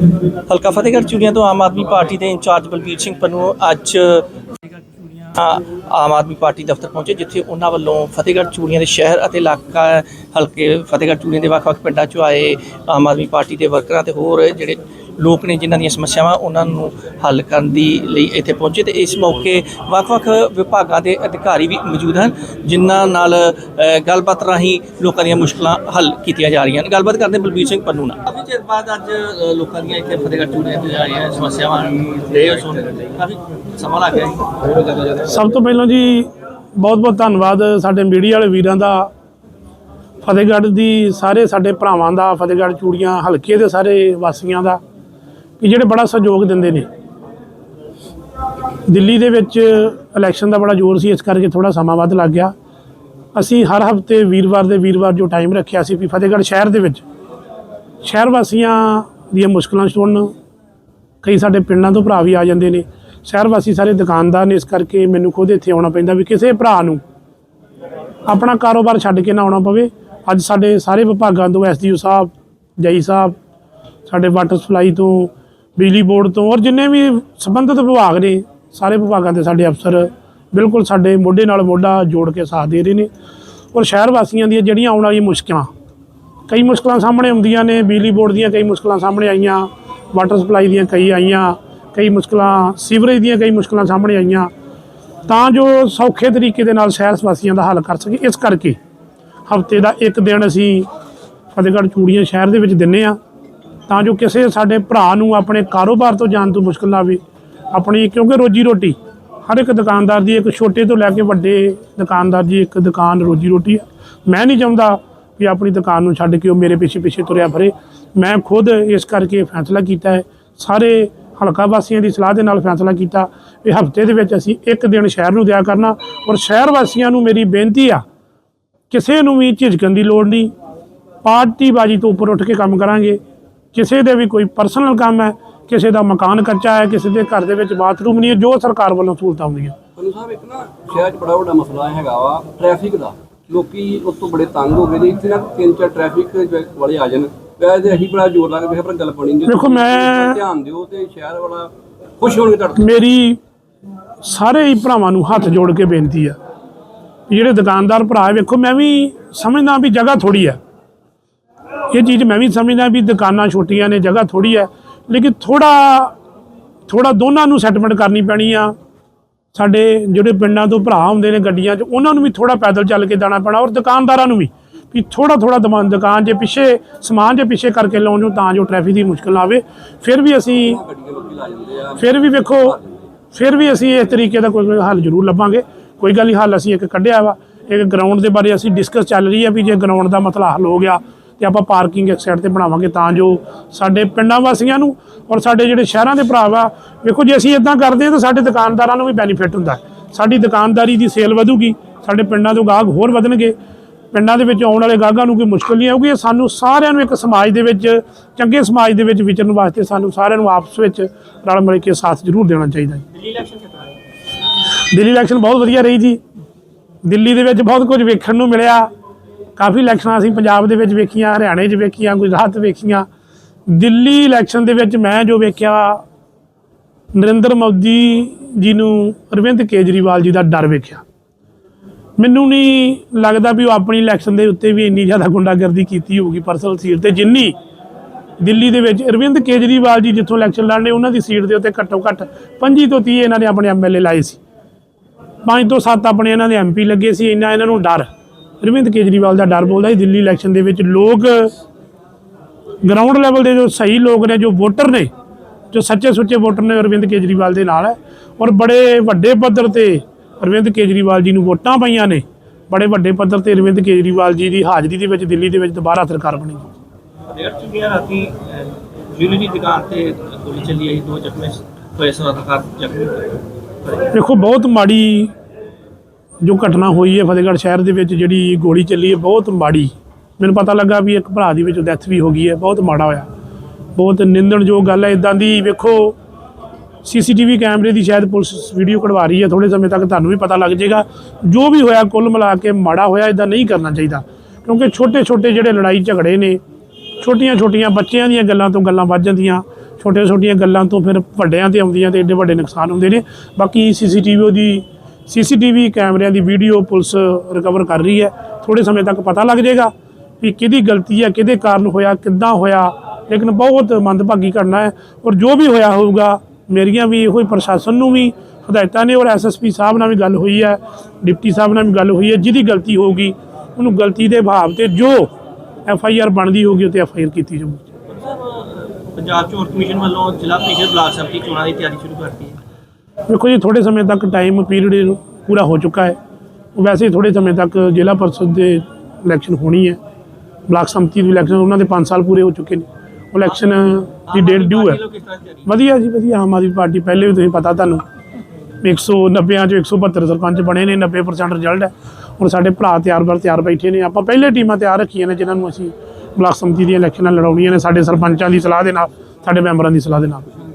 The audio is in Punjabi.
ਹਲਕਾ ਫਤਿਹਗੜ੍ਹ ਚੂੜੀਆਂ ਤੋਂ ਆਮ ਆਦਮੀ ਪਾਰਟੀ ਦੇ ਇੰਚਾਰਜ ਬਲਬੀਰ ਸਿੰਘ ਪੰਨੂ ਅੱਜ ਆ- ਆਮ ਆਦਮੀ ਪਾਰਟੀ ਦਫ਼ਤਰ ਪਹੁੰਚੇ, ਜਿੱਥੇ ਉਹਨਾਂ ਵੱਲੋਂ ਫਤਿਹਗੜ੍ਹ ਚੂੜੀਆਂ ਦੇ ਸ਼ਹਿਰ ਅਤੇ ਇਲਾਕਾ, ਹਲਕੇ ਫਤਿਹਗੜ੍ਹ ਚੂੜੀਆਂ ਦੇ ਵੱਖ-ਵੱਖ ਪਿੰਡਾਂ 'ਚੋਂ ਆਏ ਆਮ ਆਦਮੀ ਪਾਰਟੀ ਦੇ ਵਰਕਰਾਂ ਤੇ ਹੋਰ ਜਿਹੜੇ ਲੋਕ ਨੇ ਜਿਨ੍ਹਾਂ ਦੀਆਂ ਸਮੱਸਿਆਵਾਂ ਉਹਨਾਂ ਨੂੰ ਹੱਲ ਕਰਨ ਦੀ ਲਈ ਇੱਥੇ ਪਹੁੰਚੇ ਤੇ ਇਸ ਮੌਕੇ ਵੱਖ-ਵੱਖ ਵਿਭਾਗਾਂ ਦੇ ਅਧਿਕਾਰੀ ਵੀ ਮੌਜੂਦ ਹਨ ਜਿਨ੍ਹਾਂ ਨਾਲ ਗੱਲਬਾਤ ਰਾਹੀਂ ਲੋਕਾਂ ਦੀਆਂ ਮੁਸ਼ਕਲਾਂ ਹੱਲ ਕੀਤੀਆਂ ਜਾ ਰਹੀਆਂ ਨੇ ਗੱਲਬਾਤ ਕਰਦੇ ਬਲਬੀਰ ਸਿੰਘ ਪੰਨੂ ਨਾਲ। ਕਾਫੀ ਚਿਰ ਬਾਅਦ ਅੱਜ ਲੋਕਾਂ ਦੀਆਂ ਇੱਥੇ ਫਤਿਹਗੜ੍ਹ ਚੂੜੀਆਂ ਤੇ ਆਈਆਂ ਸਮੱਸਿਆਵਾਂ ਦੇ ਸੁਣ ਕਾਫੀ ਸਮਾਂ ਲੱਗ ਗਿਆ ਜੀ। ਸਭ ਤੋਂ ਪਹਿਲਾਂ ਜੀ ਬਹੁਤ ਬਹੁਤ ਧੰਨਵਾਦ ਸਾਡੇ ਮੀਡੀਆ ਵਾਲੇ ਵੀਰਾਂ ਦਾ। ਫਤਿਹਗੜ੍ਹ ਦੀ ਸਾਰੇ ਸਾਡੇ ਭਰਾਵਾਂ ਦਾ ਫਤਿਹਗੜ੍ਹ ਚੂੜੀਆਂ ਹਲਕੇ ਦੇ ਸਾਰੇ ਵਾਸੀਆਂ ਦਾ। ਕਿ ਜਿਹੜੇ ਬੜਾ ਸਹਿਯੋਗ ਦਿੰਦੇ ਨੇ। ਦਿੱਲੀ ਦੇ ਵਿੱਚ ਇਲੈਕਸ਼ਨ ਦਾ ਬੜਾ ਜ਼ੋਰ ਸੀ, ਇਸ ਕਰਕੇ ਥੋੜਾ ਸਮਾਂ ਵੱਧ ਲੱਗ ਗਿਆ। ਅਸੀਂ ਹਰ ਹਫ਼ਤੇ ਵੀਰਵਾਰ ਦੇ ਵੀਰਵਾਰ ਜੋ ਟਾਈਮ ਰੱਖਿਆ ਸੀ ਵੀ ਫਤਿਹਗੜ੍ਹ ਸ਼ਹਿਰ ਦੇ ਵਿੱਚ, ਸ਼ਹਿਰ ਵਾਸੀਆਂ ਦੀਆਂ ਮੁਸ਼ਕਲਾਂ ਸੁਣਨ, ਕਈ ਸਾਡੇ ਪਿੰਡਾਂ ਤੋਂ ਭਰਾ ਵੀ ਆ ਜਾਂਦੇ ਨੇ। ਸ਼ਹਿਰ ਵਾਸੀ ਸਾਰੇ ਦੁਕਾਨਦਾਰ ਨੇ, ਇਸ ਕਰਕੇ ਮੈਨੂੰ ਖੁਦ ਇੱਥੇ ਆਉਣਾ ਪੈਂਦਾ ਵੀ ਕਿਸੇ ਭਰਾ ਨੂੰ ਆਪਣਾ ਕਾਰੋਬਾਰ ਛੱਡ ਕੇ ਨਾ ਆਉਣਾ ਪਵੇ। ਅੱਜ ਸਾਡੇ ਸਾਰੇ ਵਿਭਾਗਾਂ ਤੋਂ ਐਸਡੀਓ ਸਾਹਿਬ ਜਈ ਸਾਹਿਬ, ਸਾਡੇ ਵਾਟਰ ਸਪਲਾਈ ਤੋਂ ਬਿਜਲੀ ਬੋਰਡ ਤੋਂ ਔਰ ਜਿੰਨੇ ਵੀ ਸੰਬੰਧਿਤ ਵਿਭਾਗ ਨੇ, ਸਾਰੇ ਵਿਭਾਗਾਂ ਦੇ ਸਾਡੇ ਅਫਸਰ ਬਿਲਕੁਲ ਸਾਡੇ ਮੋਢੇ ਨਾਲ ਮੋਢਾ ਜੋੜ ਕੇ ਸਾਥ ਦੇ ਰਹੇ ਨੇ। ਔਰ ਸ਼ਹਿਰ ਵਾਸੀਆਂ ਦੀਆਂ ਜਿਹੜੀਆਂ ਆਉਣ ਵਾਲੀਆਂ ਮੁਸ਼ਕਲਾਂ, ਕਈ ਮੁਸ਼ਕਲਾਂ ਸਾਹਮਣੇ ਆਉਂਦੀਆਂ ਨੇ, ਬਿਜਲੀ ਬੋਰਡ ਦੀਆਂ ਕਈ ਮੁਸ਼ਕਲਾਂ ਸਾਹਮਣੇ ਆਈਆਂ, ਵਾਟਰ ਸਪਲਾਈ ਦੀਆਂ ਕਈ ਆਈਆਂ, ਕਈ ਮੁਸ਼ਕਲਾਂ ਸੀਵਰੇਜ ਦੀਆਂ ਕਈ ਮੁਸ਼ਕਲਾਂ ਸਾਹਮਣੇ ਆਈਆਂ। ਤਾਂ ਜੋ ਸੌਖੇ ਤਰੀਕੇ ਦੇ ਨਾਲ ਸ਼ਹਿਰ ਵਾਸੀਆਂ ਦਾ ਹੱਲ ਕਰ ਸਕੇ, ਇਸ ਕਰਕੇ ਹਫ਼ਤੇ ਦਾ ਇੱਕ ਦਿਨ ਅਸੀਂ ਫਤਿਹਗੜ੍ਹ ਚੂੜੀਆਂ ਸ਼ਹਿਰ ਦੇ ਵਿੱਚ ਦਿੰਨੇ ਆ। ਤਾਂ ਜੋ ਕਿਸੇ ਸਾਡੇ ਭਰਾ ਨੂੰ ਆਪਣੇ ਕਾਰੋਬਾਰ ਤੋਂ ਜਾਣ ਤੋਂ ਮੁਸ਼ਕਲ ਨਾ ਆਵੇ। ਆਪਣੀ ਕਿਉਂਕਿ ਰੋਜੀ ਰੋਟੀ, ਹਰ ਇੱਕ ਦੁਕਾਨਦਾਰ ਦੀ ਇੱਕ ਛੋਟੇ ਤੋਂ ਲੈ ਕੇ ਵੱਡੇ ਦੁਕਾਨਦਾਰ ਦੀ ਇੱਕ ਦੁਕਾਨ ਰੋਜੀ ਰੋਟੀ ਹੈ ਮੈਂ ਨਹੀਂ ਚਾਹੁੰਦਾ ਵੀ ਆਪਣੀ ਦੁਕਾਨ ਨੂੰ ਛੱਡ ਕੇ ਉਹ ਮੇਰੇ ਪਿੱਛੇ ਪਿੱਛੇ ਤੁਰਿਆ ਫਿਰੇ। ਮੈਂ ਖੁਦ ਇਸ ਕਰਕੇ ਫੈਸਲਾ ਕੀਤਾ ਹੈ। ਸਾਰੇ ਹਲਕਾ ਵਾਸੀਆਂ ਦੀ ਸਲਾਹ ਦੇ ਨਾਲ ਫੈਸਲਾ ਕੀਤਾ ਵੀ ਹਫ਼ਤੇ ਦੇ ਵਿੱਚ ਅਸੀਂ ਇੱਕ ਦਿਨ ਸ਼ਹਿਰ ਨੂੰ ਦਿਆ ਕਰਨਾ। ਔਰ ਸ਼ਹਿਰ ਵਾਸੀਆਂ ਨੂੰ ਮੇਰੀ ਬੇਨਤੀ ਆ, ਕਿਸੇ ਨੂੰ ਵੀ ਝਿਜਕਣ ਦੀ ਲੋੜ ਨਹੀਂ। ਪਾਰਟੀਬਾਜ਼ੀ ਤੋਂ ਉੱਪਰ ਉੱਠ ਕੇ ਕੰਮ ਕਰਾਂਗੇ। ਕਿਸੇ ਦੇ ਵੀ ਕੋਈ ਪਰਸਨਲ ਕੰਮ ਹੈ ਕਿਸੇ ਦਾ ਮਕਾਨ ਕੱਚਾ ਹੈ ਕਿਸੇ ਦੇ ਘਰ ਦੇ ਵਿੱਚ ਬਾਥਰੂਮ ਨਹੀਂ ਹੈ ਜੋ ਸਰਕਾਰ ਵੱਲੋਂ ਸਹੂਲਤਾਂ ਹੁੰਦੀਆਂ। ਪੰਨੂ ਸਾਹਿਬ ਇੱਕ ਨਾ ਸ਼ਹਿਰ 'ਚ ਬੜਾ ਵੱਡਾ ਮਸਲਾ ਹੈਗਾ ਵਾ ਟ੍ਰੈਫਿਕ ਦਾ। ਲੋਕੀ ਉਸ ਤੋਂ ਬੜੇ ਤੰਗ ਹੋ ਗਏ ਨੇ ਇੱਥੇ ਨਾ ਤਿੰਨ ਚਾਰ ਟ੍ਰੈਫਿਕ ਵਾਲੇ ਆ ਜਾਣ। ਵੈਸੇ ਅਸੀਂ ਬੜਾ ਜ਼ੋਰ ਲਾ ਕੇ ਵੇਖਿਆ ਪਰ ਗੱਲ ਬਣੀ ਨਹੀਂ। ਦੇਖੋ ਮੈਂ- ਧਿਆਨ ਦਿਓ ਤੇ ਸ਼ਹਿਰ ਵਾਲਾ ਖੁਸ਼ ਹੋਣਗੇ ਤੁਹਾਡੇ ਤੋਂ। ਮੇਰੀ ਸਾਰੇ ਹੀ ਭਰਾਵਾਂ ਨੂੰ ਹੱਥ ਜੋੜ ਕੇ ਬੇਨਤੀ ਆ ਜਿਹੜੇ ਦੁਕਾਨਦਾਰ ਭਰਾ ਵੇਖੋ ਮੈਂ ਵੀ ਸਮਝਦਾ ਵੀ ਜਗ੍ਹਾ ਥੋੜੀ ਹੈ ਇਹ ਚੀਜ਼ ਮੈਂ ਵੀ ਸਮਝਦਾ ਵੀ ਦੁਕਾਨਾਂ ਛੋਟੀਆਂ ਨੇ, ਜਗ੍ਹਾ ਥੋੜੀ ਹੈ, ਲੇਕਿਨ ਥੋੜਾ ਥੋੜਾ ਦੋਨਾਂ ਨੂੰ ਸੈਟਲਮੈਂਟ ਕਰਨੀ ਪੈਣੀ ਆ। ਸਾਡੇ ਜਿਹੜੇ ਪਿੰਡਾਂ ਤੋਂ ਭਰਾ ਹੁੰਦੇ ਨੇ ਗੱਡੀਆਂ 'ਚ, ਉਹਨਾਂ ਨੂੰ ਵੀ ਥੋੜਾ ਪੈਦਲ ਚੱਲ ਕੇ ਜਾਣਾ ਪੈਣਾ, ਔਰ ਦੁਕਾਨਦਾਰਾਂ ਨੂੰ ਵੀ ਵੀ ਥੋੜਾ ਥੋੜਾ ਦਮਾਨ, ਦੁਕਾਨ ਜੇ ਪਿੱਛੇ, ਸਮਾਨ ਜੇ ਪਿੱਛੇ ਕਰਕੇ ਲਾਉਣ ਨੂੰ ਤਾਂ ਜੋ ਟ੍ਰੈਫਿਕ ਦੀ ਮੁਸ਼ਕਲ ਨਾ ਆਵੇ। ਫਿਰ ਵੀ ਅਸੀਂ, ਫਿਰ ਵੀ ਵੇਖੋ, ਫਿਰ ਵੀ ਅਸੀਂ ਇਸ ਤਰੀਕੇ ਦਾ ਕੋਈ ਹੱਲ ਜ਼ਰੂਰ ਲੱਭਾਂਗੇ। ਕੋਈ ਗੱਲ ਨਹੀਂ ਹੱਲ ਅਸੀਂ ਇੱਕ ਕੱਢਿਆ ਵਾ। ਇੱਕ ਗਰਾਊਂਡ ਦੇ ਬਾਰੇ ਅਸੀਂ ਡਿਸਕਸ ਚੱਲ ਰਹੀ ਹੈ ਵੀ ਜੇ ਗਰਾਊਂਡ ਦਾ ਮਸਲਾ ਹੱਲ ਹੋ ਗਿਆ ਤੇ ਆਪਾਂ ਪਾਰਕਿੰਗ ਇੱਕ ਸਾਈਡ ਤੇ ਬਣਾਵਾਂਗੇ ਤਾਂ ਜੋ ਸਾਡੇ ਪਿੰਡਾਂ ਵਾਸੀਆਂ ਨੂੰ ਔਰ ਸਾਡੇ ਜਿਹੜੇ ਸ਼ਹਿਰਾਂ ਦੇ ਭਰਾ ਵਾ ਵੇਖੋ ਜੇ ਅਸੀਂ ਇਦਾਂ ਕਰਦੇ ਹਾਂ ਤਾਂ ਸਾਡੇ ਦੁਕਾਨਦਾਰਾਂ ਨੂੰ ਵੀ ਬੈਨੀਫਿਟ ਹੁੰਦਾ। ਸਾਡੀ ਦੁਕਾਨਦਾਰੀ ਦੀ ਸੇਲ ਵਧੂਗੀ ਸਾਡੇ ਪਿੰਡਾਂ ਤੋਂ ਗਾਹਕ ਹੋਰ ਵਧਣਗੇ। ਪਿੰਡਾਂ ਦੇ ਵਿੱਚ ਆਉਣ ਵਾਲੇ ਗਾਹਕਾਂ ਨੂੰ ਕੋਈ ਮੁਸ਼ਕਲ ਨਹੀਂ ਆਊਗੀ ਇਹ ਸਾਨੂੰ ਸਾਰਿਆਂ ਨੂੰ ਇੱਕ ਸਮਾਜ ਦੇ ਵਿੱਚ ਚੰਗੇ ਸਮਾਜ ਦੇ ਵਿੱਚ ਵਿਚਰਨ ਵਾਸਤੇ ਸਾਨੂੰ ਸਾਰਿਆਂ ਨੂੰ ਆਪਸ ਵਿੱਚ ਰਲ ਮਿਲ ਕੇ ਸਾਥ ਜ਼ਰੂਰ ਦੇਣਾ ਚਾਹੀਦਾ ਹੈ। ਦਿੱਲੀ ਇਲੈਕਸ਼ਨ ਕਿੱਦਾਂ ਹੈ ਦਿੱਲੀ ਇਲੈਕਸ਼ਨ ਬਹੁਤ ਵਧੀਆ ਰਹੀ ਜੀ। ਦਿੱਲੀ ਦੇ ਵਿੱਚ ਬਹੁਤ ਕੁਝ ਵੇਖਣ ਨੂੰ ਮਿਲਿਆ। ਕਾਫੀ ਇਲੈਕਸ਼ਨਾਂ ਅਸੀਂ ਪੰਜਾਬ ਦੇ ਵਿੱਚ ਵੇਖੀਆਂ, ਹਰਿਆਣੇ 'ਚ ਵੇਖੀਆਂ, ਗੁਜਰਾਤ ਵੇਖੀਆਂ। ਦਿੱਲੀ ਇਲੈਕਸ਼ਨ ਦੇ ਵਿੱਚ ਮੈਂ ਜੋ ਵੇਖਿਆ, ਨਰਿੰਦਰ ਮੋਦੀ ਜੀ ਨੂੰ ਅਰਵਿੰਦ ਕੇਜਰੀਵਾਲ ਜੀ ਦਾ ਡਰ ਵੇਖਿਆ। ਮੈਨੂੰ ਨਹੀਂ ਲੱਗਦਾ ਵੀ ਉਹ ਆਪਣੀ ਇਲੈਕਸ਼ਨ ਦੇ ਉੱਤੇ ਵੀ ਇੰਨੀ ਜ਼ਿਆਦਾ ਗੁੰਡਾਗਰਦੀ ਕੀਤੀ ਹੋਊਗੀ ਪਰਸਨਲ ਸੀਟ ਤੇ, ਜਿੰਨੀ ਦਿੱਲੀ ਦੇ ਵਿੱਚ ਅਰਵਿੰਦ ਕੇਜਰੀਵਾਲ ਜੀ ਜਿੱਥੋਂ ਇਲੈਕਸ਼ਨ ਲੜਨੇ, ਉਹਨਾਂ ਦੀ ਸੀਟ ਦੇ ਉੱਤੇ ਘੱਟੋ ਘੱਟ 25 ਤੋਂ 30 ਇਹਨਾਂ ਨੇ ਆਪਣੇ ਐਮਐਲਏ ਲਾਏ ਸੀ। ਪੰਜ ਤੋਂ ਸੱਤ ਆਪਣੇ ਇਹਨਾਂ ਦੇ ਐਮਪੀ ਲੱਗੇ ਸੀ, ਇੰਨਾ ਇਹਨਾਂ ਨੂੰ ਡਰ। ਅਰਵਿੰਦ ਕੇਜਰੀਵਾਲ ਦਾ ਡਰ ਬੋਲਦਾ ਸੀ ਦਿੱਲੀ ਇਲੈਕਸ਼ਨ ਦੇ ਵਿੱਚ ਲੋਕ ਗਰਾਊਂਡ ਲੈਵਲ ਦੇ ਜੋ ਸਹੀ ਲੋਕ ਨੇ ਜੋ ਵੋਟਰ ਨੇ ਜੋ ਸੱਚੇ ਸੁੱਚੇ ਵੋਟਰ ਨੇ ਅਰਵਿੰਦ ਕੇਜਰੀਵਾਲ ਦੇ ਨਾਲ ਹੈ। ਔਰ ਬੜੇ ਵੱਡੇ ਪੱਧਰ ਤੇ ਅਰਵਿੰਦ ਕੇਜਰੀਵਾਲ ਜੀ ਨੂੰ ਵੋਟਾਂ ਪਈਆਂ ਨੇ। ਬੜੇ ਵੱਡੇ ਪੱਧਰ ਤੇ ਅਰਵਿੰਦ ਕੇਜਰੀਵਾਲ ਜੀ ਦੀ ਹਾਜ਼ਰੀ ਦੇ ਵਿੱਚ ਦਿੱਲੀ ਦੇ ਵਿੱਚ ਦੁਬਾਰਾ ਸਰਕਾਰ ਬਣੀ। ਫਤਿਹਗੜ੍ਹ ਚੂੜੀਆਂ ਰਾਤੀ ਜੁਐਲਰੀ ਦੁਕਾਨ ਤੇ ਗੋਲੀ ਚੱਲੀ ਆਈ ਦੋ ਜ਼ਖਮੀ ਹੋਏ ਸਨਾਤਕਾਰ ਜ਼ਖਮੀ ਹੋਏ ਦੇਖੋ ਬਹੁਤ ਮਾੜੀ ਜੋ ਘਟਨਾ ਹੋਈ ਹੈ ਫਤਿਹਗੜ੍ਹ ਸ਼ਹਿਰ ਦੇ ਵਿੱਚ, ਜਿਹੜੀ ਗੋਲੀ ਚੱਲੀ ਹੈ, ਬਹੁਤ ਮਾੜੀ। ਮੈਨੂੰ ਪਤਾ ਲੱਗਾ ਵੀ ਇੱਕ ਭਰਾ ਦੀ ਵਿੱਚ ਡੈਥ ਵੀ ਹੋ ਗਈ ਹੈ, ਬਹੁਤ ਮਾੜਾ ਹੋਇਆ। ਬਹੁਤ ਨਿੰਦਣਯੋਗ ਗੱਲ ਹੈ। ਇਦਾਂ ਦੀ ਵੇਖੋ, ਸੀਸੀਟੀਵੀ ਕੈਮਰੇ ਦੀ ਸ਼ਾਇਦ ਪੁਲਿਸ ਵੀਡੀਓ ਕਢਵਾ ਰਹੀ ਹੈ। ਥੋੜੇ ਸਮੇਂ ਤੱਕ ਤੁਹਾਨੂੰ ਵੀ ਪਤਾ ਲੱਗ ਜਾਏਗਾ। ਜੋ ਵੀ ਹੋਇਆ, ਕੁੱਲ ਮਿਲਾ ਕੇ ਮਾੜਾ ਹੋਇਆ ਇਦਾਂ ਨਹੀਂ ਕਰਨਾ ਚਾਹੀਦਾ। ਕਿਉਂਕਿ ਛੋਟੇ ਛੋਟੇ ਜਿਹੜੇ ਲੜਾਈ ਝਗੜੇ ਨੇ ਛੋਟੀਆਂ ਛੋਟੀਆਂ ਬੱਚਿਆਂ ਦੀਆਂ ਗੱਲਾਂ ਤੋਂ ਗੱਲਾਂ ਵੱਜ ਜਾਂਦੀਆਂ। ਛੋਟੀਆਂ ਛੋਟੀਆਂ ਗੱਲਾਂ ਤੋਂ ਫਿਰ ਵੱਡਿਆਂ ਤੇ ਆਉਂਦੀਆਂ ਤੇ ਏਡੇ ਵੱਡੇ ਨੁਕਸਾਨ ਹੁੰਦੇ ਨੇ। ਬਾਕੀ ਸੀਸੀਟੀਵੀ ਦੀ ਸੀਸੀਟੀਵੀ ਕੈਮਰਿਆਂ ਦੀ ਵੀਡੀਓ ਪੁਲਿਸ ਰਿਕਵਰ ਕਰ ਰਹੀ ਹੈ। ਥੋੜੇ ਸਮੇਂ ਤੱਕ ਪਤਾ ਲੱਗ ਜਾਏਗਾ ਵੀ ਕਿਹਦੀ ਗਲਤੀ ਹੈ, ਕਿਹਦੇ ਕਾਰਨ ਹੋਇਆ, ਕਿੱਦਾਂ ਹੋਇਆ। ਲੇਕਿਨ ਬਹੁਤ ਮੰਦਭਾਗੀ ਘਟਨਾ ਹੈ ਔਰ ਜੋ ਵੀ ਹੋਇਆ ਹੋਊਗਾ, ਮੇਰੀਆਂ ਵੀ ਇਹੋ ਹੀ ਪ੍ਰਸ਼ਾਸਨ ਨੂੰ ਵੀ ਹਦਾਇਤਾਂ ਨੇ ਔਰ ਐਸਐਸਪੀ ਸਾਹਿਬ ਨਾਲ ਵੀ ਗੱਲ ਹੋਈ ਹੈ, ਡਿਪਟੀ ਸਾਹਿਬ ਨਾਲ ਵੀ ਗੱਲ ਹੋਈ ਹੈ, ਜਿਹਦੀ ਗਲਤੀ ਹੋਊਗੀ, ਉਹਨੂੰ ਗਲਤੀ ਦੇ ਭਾਵ ਤੇ ਜੋ ਐਫ ਆਈ ਆਰ ਬਣਦੀ ਹੋਊਗੀ, ਉਹ ਤੇ ਐਫ ਆਈ ਆਰ ਕੀਤੀ ਜਾਊਗੀ। ਪੰਜਾਬ ਚੋਣ ਕਮਿਸ਼ਨ ਵੱਲੋਂ ਜ਼ਿਲ੍ਹਾ ਪ੍ਰੀਸ਼ਦ ਬਲਾਕ ਸੰਮਤੀ ਚੋਣਾਂ ਦੀ ਤਿਆਰੀ ਸ਼ੁਰੂ ਕਰਤੀ ਹੈ। ਵੇਖੋ ਜੀ ਥੋੜੇ ਸਮੇਂ ਤੱਕ ਟਾਈਮ ਪੀਰੀਅਡ ਪੂਰਾ ਹੋ ਚੁੱਕਾ ਹੈ। ਵੈਸੇ ਥੋੜੇ ਸਮੇਂ ਤੱਕ ਜ਼ਿਲ੍ਹਾ ਪਰਿਸ਼ਦ ਦੇ ਇਲੈਕਸ਼ਨ ਹੋਣੀ ਹੈ। ਬਲਾਕ ਸੰਮਤੀ ਦੀ ਇਲੈਕਸ਼ਨ ਉਹਨਾਂ ਦੇ 5 ਸਾਲ ਪੂਰੇ ਹੋ ਚੁੱਕੇ ਨੇ। ਇਲੈਕਸ਼ਨ ਦੀ ਡੇਟ ਡਿਊ ਹੈ। ਵਧੀਆ ਜੀ ਵਧੀਆ। ਆਮ ਆਦਮੀ ਪਾਰਟੀ ਪਹਿਲੇ ਵੀ ਤੁਸੀਂ ਪਤਾ ਤੁਹਾਨੂੰ 190 ਚੋਂ 172 ਸਰਪੰਚ ਬਣੇ ਨੇ 90% ਰਿਜ਼ਲਟ ਹੈ। ਹੁਣ ਸਾਡੇ ਭਰਾ ਤਿਆਰ ਬਰ ਤਿਆਰ ਬੈਠੇ ਨੇ। ਆਪਾਂ ਪਹਿਲੇ ਟੀਮਾਂ ਤਿਆਰ ਰੱਖੀਆਂ ਨੇ ਜਿਨ੍ਹਾਂ ਨੂੰ ਅਸੀਂ ਬਲਾਕ ਸੰਮਤੀ ਦੀਆਂ ਇਲੈਕਸ਼ਨਾਂ ਲੜਾਉਣੀਆਂ ਨੇ ਸਾਡੇ ਸਰਪੰਚਾਂ ਦੀ ਸਲਾਹ ਦੇ ਨਾਲ ਸਾਡੇ ਮੈਂਬਰਾਂ ਦੀ ਸਲਾਹ ਦੇ ਨਾਲ।